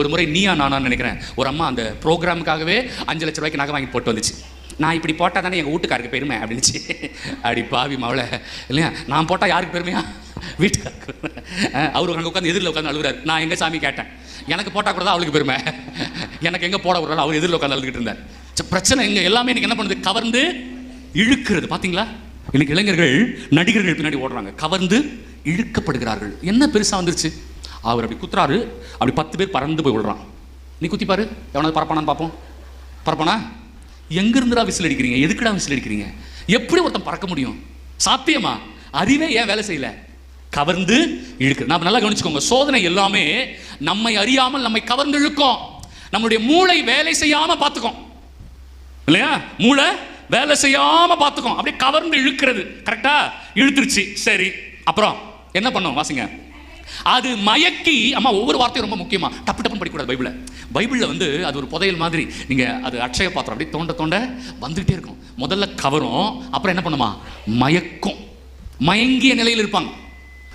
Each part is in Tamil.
ஒரு முறை நீயா நானான்னு நினைக்கிறேன். ஒரு அம்மா அந்த ப்ரோக்ராமுக்காகவே அஞ்சு லட்ச ரூபாய்க்கு நகை வாங்கி போட்டு வந்துச்சு. நான் இப்படி போட்டால் தானே எங்கள் வீட்டுக்காருக்கு பெருமை அப்படின்னுச்சு. அப்படி பாவி மாவளை. இல்லையா? நான் போட்டால் யாருக்கு பெருமையா? வீட்டுக்காருக்கு. அவரு அங்கே உட்காந்து எதிரில் உட்காந்து அழுகுறாரு. நான் எங்கள் சாமி கேட்டேன். எனக்கு போட்டால் கூட தான் அவளுக்கு பெருமை. எனக்கு எங்கே போட விடுறாரு அவர் எதிரில் உட்காந்து அழுதுகிட்டு இருந்தார். பிரச்சனை எங்கே எல்லாமே எனக்கு என்ன பண்ணுது? கவர்ந்து இழுக்கிறது. பார்த்தீங்களா இன்னைக்கு இளைஞர்கள் நடிகர்கள் பின்னாடி ஓடுறாங்க. கவர்ந்து இழுக்கப்படுகிறார்கள். என்ன பெருசாக வந்துருச்சு? அவர் அப்படி குத்துறாரு. அப்படி பத்து பேர் பறந்து போய் விடுறான் நீ குத்திப்பாரு. எவனாவது பரப்பானான்னு பார்ப்போம். பரப்பானா எங்கிருந்துடா விசில் அடிக்கிறீங்க? எதுக்குடா விசில் அடிக்கிறீங்க? எப்படி ஒருத்தன் பறக்க முடியும்? சாத்தியமா? அறிவே ஏன் வேலை செய்யல? கவர்ந்து இழுக்கு. நம்ம நல்லா கவனிச்சுக்கோங்க. சோதனை எல்லாமே நம்மை அறியாமல் நம்மை கவர்ந்து இழுக்கும். நம்மளுடைய மூளை வேலை செய்யாம பார்த்துக்கும். இல்லையா? மூளை வேலை செய்யாம பார்த்துக்கும். அப்படியே கவர்ந்து இழுக்கிறது. கரெக்டா இழுத்துருச்சு. சரி. அப்புறம் என்ன பண்ணும்? வாசிங்க. அது மயக்கி அம்மா ஒவ்வொரு வார்த்தையும் ரொம்ப முக்கியமா. டப்பு டப்புன்னு படிக்கக்கூடாது பைபிள. பைபிளில் வந்து அது ஒரு புதையல் மாதிரி. நீங்கள் அது அட்சய பாத்திரம் அப்படியே தோண்ட தோண்ட வந்துகிட்டே இருக்கும். முதல்ல கவரும் அப்புறம் என்ன பண்ணுமா? மயக்கும். மயங்கிய நிலையில் இருப்பாங்க.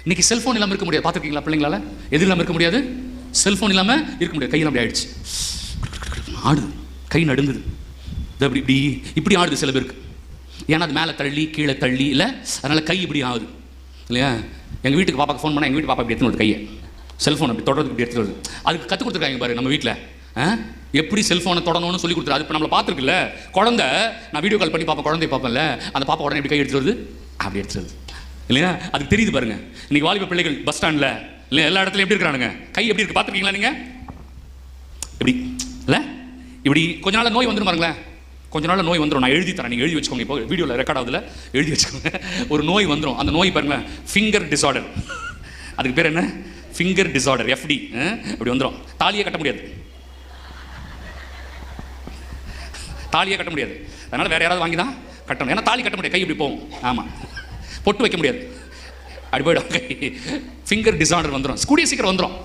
இன்னைக்கு செல்ஃபோன் இல்லாமல் இருக்க முடியாது. பார்த்துருக்கீங்களா பிள்ளைங்களால? எது இல்லாமல் இருக்க முடியாது? செல்ஃபோன் இல்லாமல் இருக்க முடியாது. கையில் அப்படி ஆயிடுச்சு. ஆடுது கை நடுங்குது. இப்படி அப்படி இப்படி இப்படி ஆடுது சில பேருக்கு. ஏன்னா அது மேலே தள்ளி கீழே தள்ளி இல்லை அதனால் கை இப்படி ஆகுது. இல்லையா? எங்கள் வீட்டுக்கு பாப்பாக்கு ஃபோன் பண்ணால் எங்கள் வீட்டு பாப்பா இப்படி எடுத்துன்னு கையை. செல்ஃபோன் அப்படி தொடர்றது இப்படி எடுத்துகிட்டு வருது. அதுக்கு கற்றுக் கொடுத்துருக்காங்க பாரு நம்ம வீட்டில். எப்படி செல்ஃபோனை தொடணும்னு சொல்லி கொடுத்துரு. அது இப்போ நம்மளை பார்த்துருக்குல்ல. குழந்தை நான் வீடியோ கால் பண்ணி பாப்பா குழந்தைய பார்ப்பேன்ல. அந்த பாப்பா உடனே இப்படி கை எடுத்துட்டு வருது. அப்படி எடுத்துட்டு வருது. இல்லையா? அதுக்கு தெரியுது பாருங்க. இன்னைக்கு வாலிப பிள்ளைகள் பஸ் ஸ்டாண்டில் இல்லை எல்லா இடத்துலையும் எப்படி இருக்கிறானுங்க? கை எப்படி இருக்கு? பார்த்துருக்கீங்களா நீங்கள் இப்படி இல்லை? இப்படி கொஞ்ச நாள் நோய் வந்துடும் பாருங்களேன். கொஞ்ச நாள் நோய் வந்துடும் நான் எழுதி தரேன். நீங்கள் எழுதி வச்சுக்கோங்க. இப்போ வீடியோவில் ரெக்கார்ட் ஆகுதுல. எழுதி வச்சுக்கோங்க. ஒரு நோய் வந்துடும் அந்த நோய் பாருங்களேன். ஃபிங்கர் டிஸார்டர் அதுக்கு பேர் என்ன? ஃபிங்கர் டிஸார்டர் எஃப்டி அப்படி வந்துடும் தாலியை கட்ட முடியாது. தாலியை கட்ட முடியாது. அதனால் வேறு யாராவது வாங்கி தான் கட்டணும். ஏன்னா தாலி கட்ட முடியாது. கை இப்படி போகும். ஆமாம் பொட்டு வைக்க முடியாது. அப்படி போயிடும். கை ஃபிங்கர் டிசார்டர் வந்துடும் கூடிய சீக்கிரம் வந்துடும்